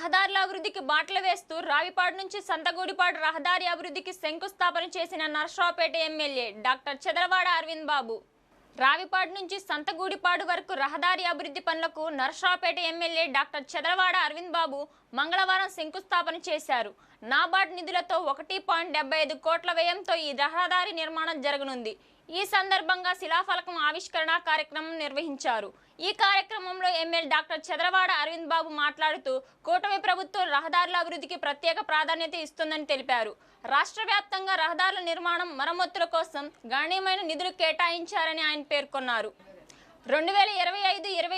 రహదారుల అభివృద్ధికి బాటలు వేస్తూ రావిపాడు నుంచి సంతగూడిపాడు రహదారి అభివృద్ధికి శంకుస్థాపన చేసిన నర్సరావుపేట ఎమ్మెల్యే డాక్టర్ చదరవాడ అరవింద్ బాబు. రావిపాడు నుంచి సంతగూడిపాడు వరకు రహదారి అభివృద్ధి పనులకు నర్సరావుపేట ఎమ్మెల్యే డాక్టర్ చదరవాడ అరవింద్ బాబు మంగళవారం శంకుస్థాపన చేశారు. నాబార్డ్ నిధులతో ఒకటి పాయింట్ డెబ్బై ఐదు కోట్ల వ్యయంతో ఈ రహదారి నిర్మాణం జరగనుంది. ఈ సందర్భంగా శిలాఫలకం ఆవిష్కరణ కార్యక్రమం నిర్వహించారు. ఈ కార్యక్రమంలో ఎమ్మెల్యే డాక్టర్ చదరవాడ అరవింద్ బాబు మాట్లాడుతూ కూటమి ప్రభుత్వం రహదారుల అభివృద్ధికి ప్రత్యేక ప్రాధాన్యత ఇస్తుందని తెలిపారు. రాష్ట్ర వ్యాప్తంగా రహదారుల నిర్మాణం మరమ్మతుల కోసం గణనీయమైన నిధులు కేటాయించారని ఆయన పేర్కొన్నారు. రెండు వేల ఇరవై ఐదు ఇరవై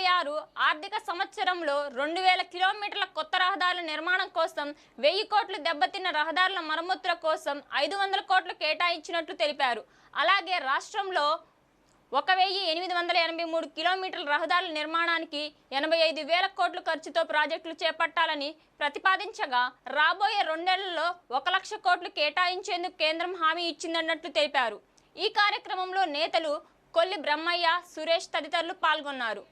ఆర్థిక సంవత్సరంలో రెండు వేల కిలోమీటర్ల కొత్త రహదారుల నిర్మాణం కోసం వెయ్యి కోట్లు దెబ్బతిన్న రహదారుల మరమ్మతుల కోసం ఐదు వందల కోట్లు కేటాయించినట్లు తెలిపారు. అలాగే రాష్ట్రంలో ఒక వెయ్యి ఎనిమిది వందల ఎనభై మూడు కిలోమీటర్ల రహదారుల నిర్మాణానికి ఎనభై ఐదు వేల కోట్ల ఖర్చుతో ప్రాజెక్టులు చేపట్టాలని ప్రతిపాదించగా రాబోయే రెండేళ్ళలో ఒక లక్ష కోట్లు కేటాయించేందుకు కేంద్రం హామీ ఇచ్చిందన్నట్లు తెలిపారు. ఈ కార్యక్రమంలో నేతలు కొల్లి బ్రహ్మయ్య సురేష్ తదితరులు పాల్గొన్నారు.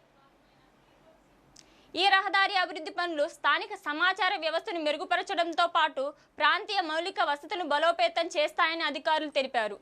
ఈ రహదారి అభివృద్ధి పనులు స్థానిక సమాచార వ్యవస్థను మెరుగుపరచడంతో పాటు ప్రాంతీయ మౌలిక వసతులను బలోపేతం చేస్తాయని అధికారులు తెలిపారు.